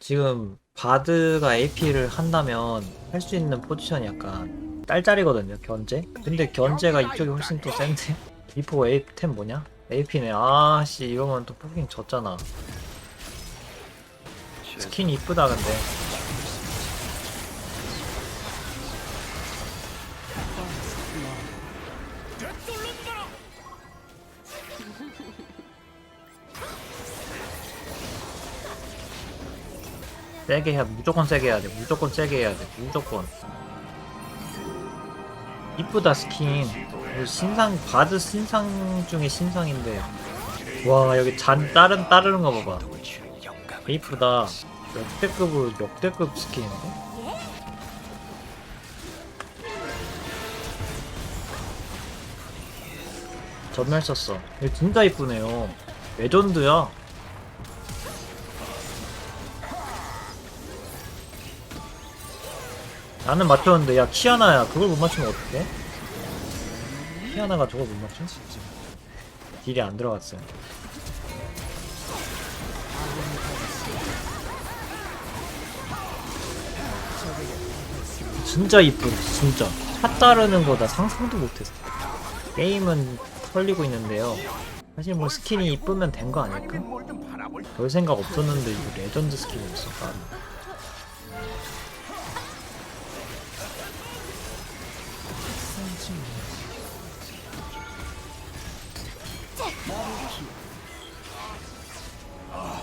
지금 바드가 AP를 한다면 할 수 있는 포지션이 약간 딸짤이거든요 견제? 근데 견제가 이쪽이 훨씬 또 센데? 리포 A10 뭐냐? AP네. 아씨 이러면 또 포킹 졌잖아. 스킨 이쁘다 근데 세게 해야 무조건 세게 해야 돼. 무조건 세게 해야 돼. 무조건. 이쁘다 스킨. 신상 바드 신상 중에 신상인데. 와 여기 잔 따른 따르는 거 봐봐. 이쁘다. 역대급으로 역대급 스킨인데? 전멸 썼어. 이거 진짜 이쁘네요. 레전드야 나는 맞췄는데 야 키아나야 그걸 못 맞추면 어떡해? 키아나가 저걸 못 맞춰? 딜이 안 들어갔어요 진짜 이쁘다 진짜 차 따르는 거 나 상상도 못했어 게임은 털리고 있는데요 사실 뭐 스킨이 이쁘면 된 거 아닐까? 별 생각 없었는데 이거 레전드 스킨이었어 나는 아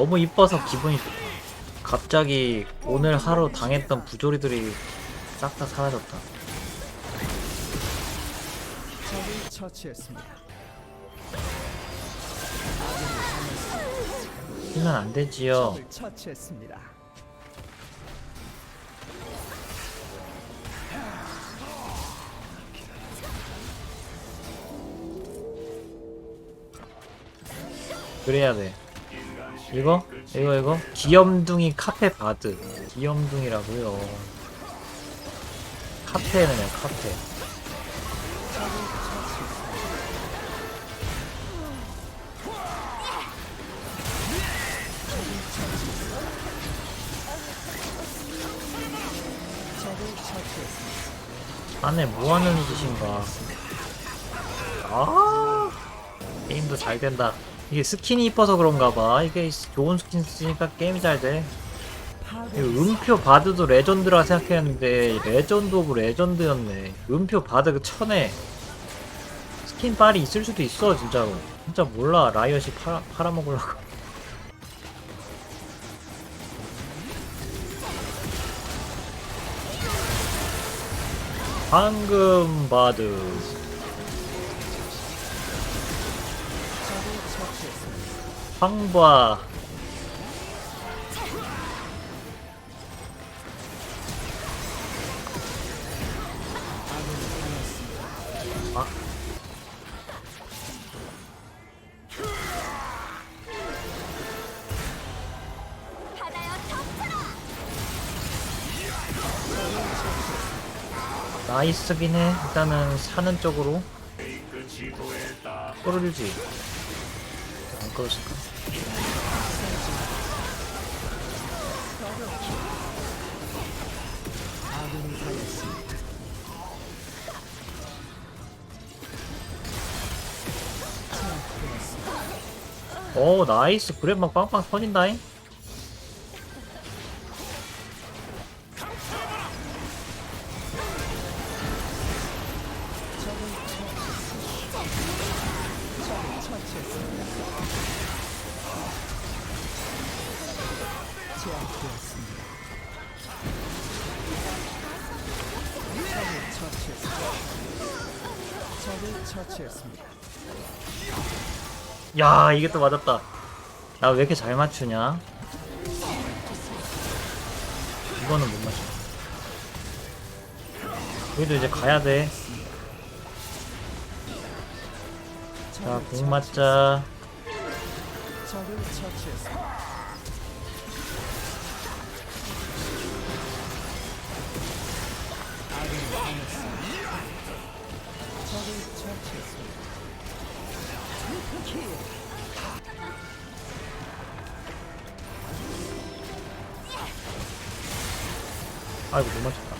너무 이뻐서 기분이 좋다 갑자기 오늘 하루 당했던 부조리들이 싹 다 사라졌다. 쓰면 안 되지요. 그래야 돼 이거? 이거 이거? 귀염둥이 카페 바드 귀염둥이라고요 카페는 그냥 카페. 안에 뭐하는 짓인가 아 게임도 잘 된다 이게 스킨이 이뻐서 그런가 봐. 이게 좋은 스킨 쓰니까 게임이 잘돼. 음표 바드도 레전드라 생각했는데 레전드 오브 레전드였네. 음표 바드 그 천에 스킨 빨이 있을 수도 있어 진짜로. 진짜 몰라 라이엇이 팔아, 팔아먹으려고. 황금 바드 황바 아. 나이스긴 해. 일단은 사는 쪽으로. 끌을지. 안 끌었을까? 오 나이스. 그랩막 빵빵 터진다잉. 처치했습니다. 야 이게 또 맞았다. 나 왜 이렇게 잘 맞추냐? 이거는 못 맞춰. 여기도 이제 가야 돼. 자, 공 맞자. 아이고, 못 맞췄다.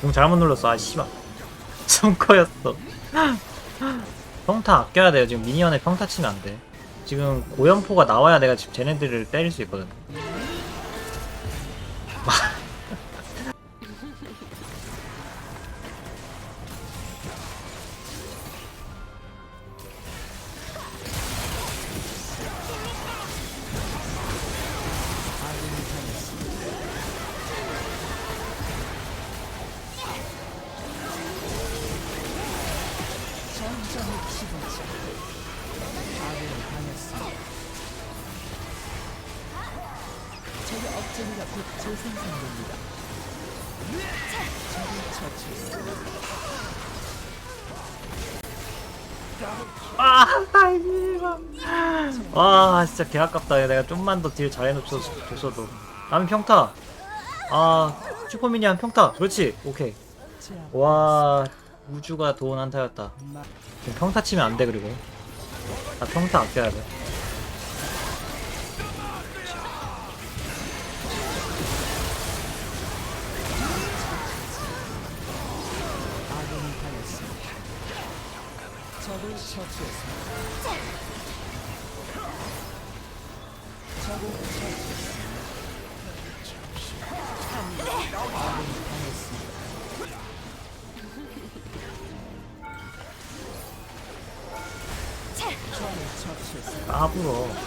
공 잘못 눌렀어. 아, 씨발. 숨커였어. 평타 아껴야 돼요. 지금 미니언에 평타 치면 안 돼. 지금 고연포가 나와야 내가 지금 쟤네들을 때릴 수 있거든. 업체가 곧 재생산됩니다. 적을 처치했습니다. 아. 와, 진짜 개 아깝다. 내가 좀만 더 딜 잘해놓쳤어도. 나는 평타. 아, 슈퍼미니언 평타. 그렇지. 오케이. 와, 우주가 도운 한타였다. 평타 치면 안 돼, 그리고. 나 평타 아껴야 돼. 아군이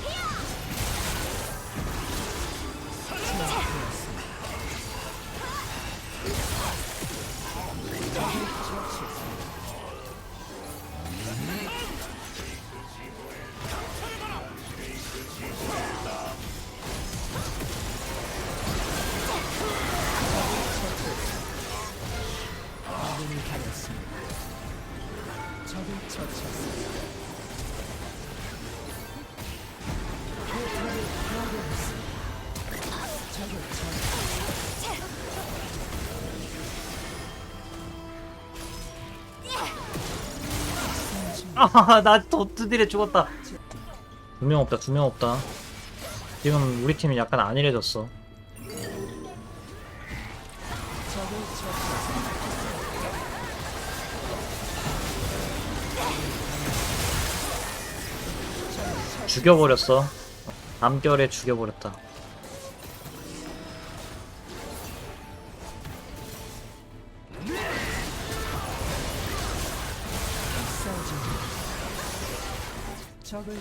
아, 나 도트딜에 죽었다. 두 명 없다, 두 명 없다. 지금 우리 팀이 약간 안일해졌어. 죽여버렸어. 암결에 죽여버렸다. 적을.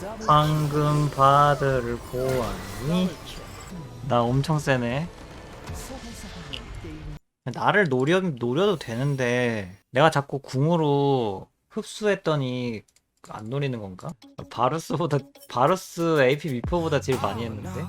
더블 황금 바드를 보아니. 나 엄청 세네. 나를 노려, 노려도 되는데, 내가 자꾸 궁으로 흡수했더니 안 노리는 건가? 바루스보다, 바루스 AP 미포보다 딜 많이 했는데?